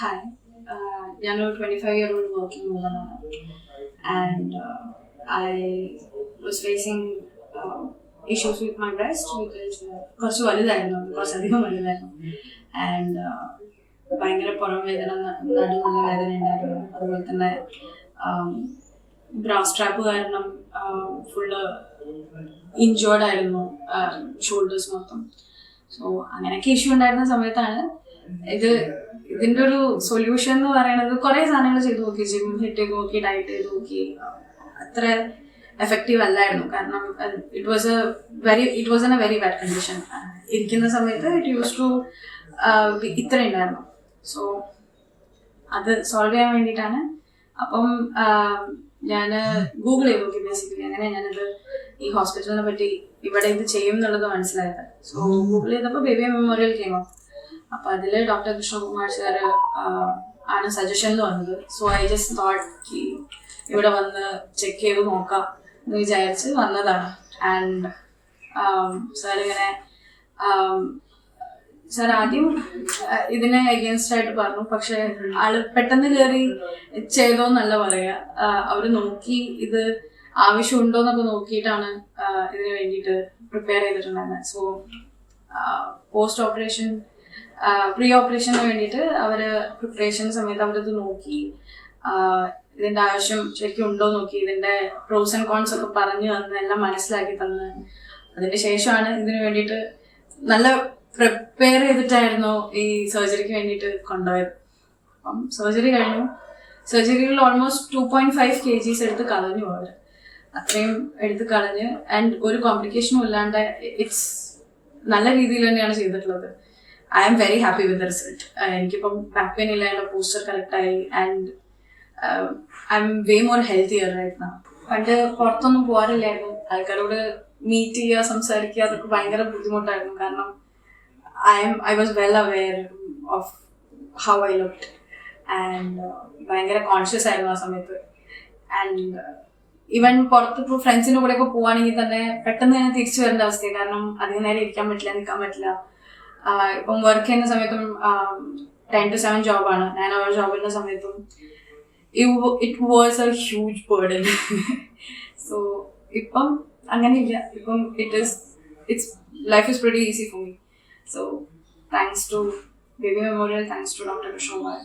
Hi ഞാനൊരു twenty five year old working വുമനാണ് and I was facing issues with my breast because കുറച്ച് വലുതായിരുന്നു. കുറച്ചധികം വലുതായിരുന്നു. ആൻഡ് ഭയങ്കര പുറം വേദന ന- നടു നല്ല വേദന ഉണ്ടായിരുന്നു. അതുപോലെ തന്നെ ബ്രാസ് സ്ട്രാപ്പ് കാരണം ഫുള്ള് ഇഞ്ചേർഡ് ആയിരുന്നു ഷോൾഡേഴ്സ് മൊത്തം. സോ അങ്ങനെയൊക്കെ ഇഷ്യൂ ഉണ്ടായിരുന്ന സമയത്താണ് ഇത് ഇതിന്റെ ഒരു സൊല്യൂഷൻ എന്ന് പറയുന്നത് കുറെ സാധനങ്ങൾ ചെയ്തു നോക്കി ജിം ഹിറ്റ് ചെയ്ത് നോക്കി ഡയറ്റ് ചെയ്ത് നോക്കി. അത്ര എഫക്റ്റീവ് അല്ലായിരുന്നു. കാരണം it was a very it was an a very bad condition ഇരിക്കുന്ന സമയത്ത് ഇറ്റ് യൂസ് ടു ഇത്ര ഉണ്ടായിരുന്നു. സോ അത് സോൾവ് ചെയ്യാൻ വേണ്ടിയിട്ടാണ്. അപ്പം ഞാൻ ഗൂഗിൾ ചെയ്ത് നോക്കി ബേസിക്കലി അങ്ങനെ ഞാനത് ഈ ഹോസ്പിറ്റലിനെ പറ്റി ഇവിടെ ഇത് ചെയ്യും എന്നുള്ളത് മനസ്സിലായത്. സോ ഗൂഗിൾ ചെയ്തപ്പോൾ ബേബി മെമ്മോറിയൽ കേമോ അപ്പൊ അതിൽ ഡോക്ടർ കൃഷ്ണകുമാർ സാർ ആണ് സജഷനിൽ വന്നത് സോ ഐ ജസ്റ്റ് തോട്ട് ഇവിടെ വന്ന് ചെക്ക് ചെയ്ത് നോക്കാം എന്ന് വിചാരിച്ച് വന്നതാണ്. ആൻഡ് സാർ ഇങ്ങനെ സാർ ആദ്യം ഇതിനെ അഗേൻസ്റ്റ് ആയിട്ട് പറഞ്ഞു. പക്ഷെ ആൾ പെട്ടെന്ന് കയറി ചെയ്തോന്നല്ല പറയാ. അവർ നോക്കി ഇത് ആവശ്യമുണ്ടോ എന്നൊക്കെ നോക്കിയിട്ടാണ് ഇതിന് വേണ്ടിയിട്ട് പ്രിപ്പയർ ചെയ്തിട്ടുണ്ടായിരുന്നത് സോ പോസ്റ്റ് ഓപ്പറേഷൻ പ്രീ ഓപ്പറേഷന് വേണ്ടിയിട്ട് അവർ പ്രിപ്പറേഷൻ സമയത്ത് അവരത് നോക്കി. ഇതിന്റെ ആവശ്യം ശരിക്കും ഉണ്ടോ നോക്കി. ഇതിന്റെ പ്രോസ് ആൻഡ് കോൺസ് ഒക്കെ പറഞ്ഞു തന്ന് എല്ലാം മനസ്സിലാക്കി തന്ന്. അതിന് ശേഷമാണ് ഇതിനു വേണ്ടിയിട്ട് നല്ല പ്രിപ്പയർ ചെയ്തിട്ടായിരുന്നു ഈ സർജറിക്ക് വേണ്ടിയിട്ട് കൊണ്ടുപോയത്. അപ്പം സർജറി കഴിഞ്ഞു. സർജറിയിൽ almost two point five K Gs എടുത്ത് കളഞ്ഞു അവർ അത്രയും എടുത്ത് കളഞ്ഞ് ആൻഡ് ഒരു കോംപ്ലിക്കേഷനും ഇല്ലാണ്ട് ഇറ്റ്സ് നല്ല രീതിയിൽ തന്നെയാണ് ചെയ്തിട്ടുള്ളത്. I am very happy with the result എനിക്കിപ്പം ബാക്ക് പെയിൻ ഇല്ലാണ്ട് പോസ്റ്റർ കറക്റ്റായി and I'm way more healthier ആയിരുന്നു പണ്ട് പുറത്തൊന്നും പോകാറില്ലായിരുന്നു ആൾക്കാരോട് മീറ്റ് ചെയ്യുക സംസാരിക്കുക അതൊക്കെ ഭയങ്കര ബുദ്ധിമുട്ടായിരുന്നു. കാരണം I'm I was well aware of how I looked and ഭയങ്കര കോൺഷ്യസ് ആയിരുന്നു ആ സമയത്ത്. ആൻഡ് ഈവൻ പുറത്ത് ഇപ്പോൾ ഫ്രണ്ട്സിന്റെ കൂടെയൊക്കെ ഒക്കെ പോവാണെങ്കിൽ തന്നെ പെട്ടെന്ന് തന്നെ തിരിച്ചു വരേണ്ട അവസ്ഥയാണ് കാരണം അധികം നേരം ഇരിക്കാൻ പറ്റില്ല നിൽക്കാൻ പറ്റില്ല. ഇപ്പം വർക്ക് ചെയ്യുന്ന സമയത്തും ടെൻ ടു സെവൻ ജോബാണ് നയൻ അവർ ജോബിന്റെ സമയത്തും it was a huge burden so ഇപ്പം അങ്ങനെയില്ല. ഇപ്പം it is it's life is very easy for me so thanks to baby memorial thanks to doctor Krishnakumar